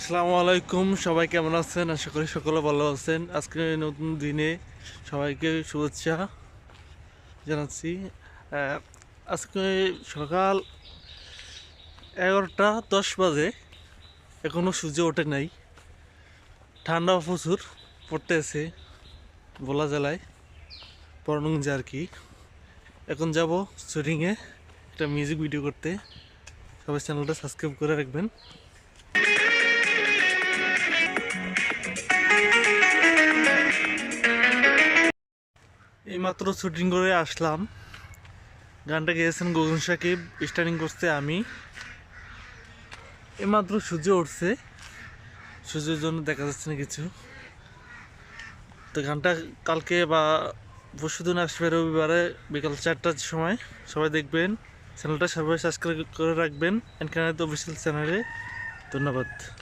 আসসালামু আলাইকুম, সবাই কেমন আছেন? আশা করি সকলে ভালো আছেন। আজকে নতুন দিনে সবাইকে শুভেচ্ছা জানাচ্ছি। আজকে সকাল এগারোটা দশ বাজে। এখনও সূর্য ওঠে নাই। ঠান্ডা প্রচুর পড়তেছে বলা জেলায় পরনগঞ্জে আর কি। এখন যাব শুটিংয়ে একটা মিউজিক ভিডিও করতে। সবাই চ্যানেলটা সাবস্ক্রাইব করে রাখবেন। এইমাত্র শুটিং করে আসলাম। গানটা গেয়েছেন গগন সাকিব স্টার্টিং করতে আমি। এইমাত্র সূর্য উঠছে। সূর্যের জন্য দেখা যাচ্ছে না কিছু। তো গানটা কালকে বা পরশু দিন আসবে রবিবারে বিকাল চারটার সময়। সবাই দেখবেন। চ্যানেলটা সবাই সাবস্ক্রাইব করে রাখবেন। এনকানাতে অফিসিয়াল চ্যানেলে ধন্যবাদ।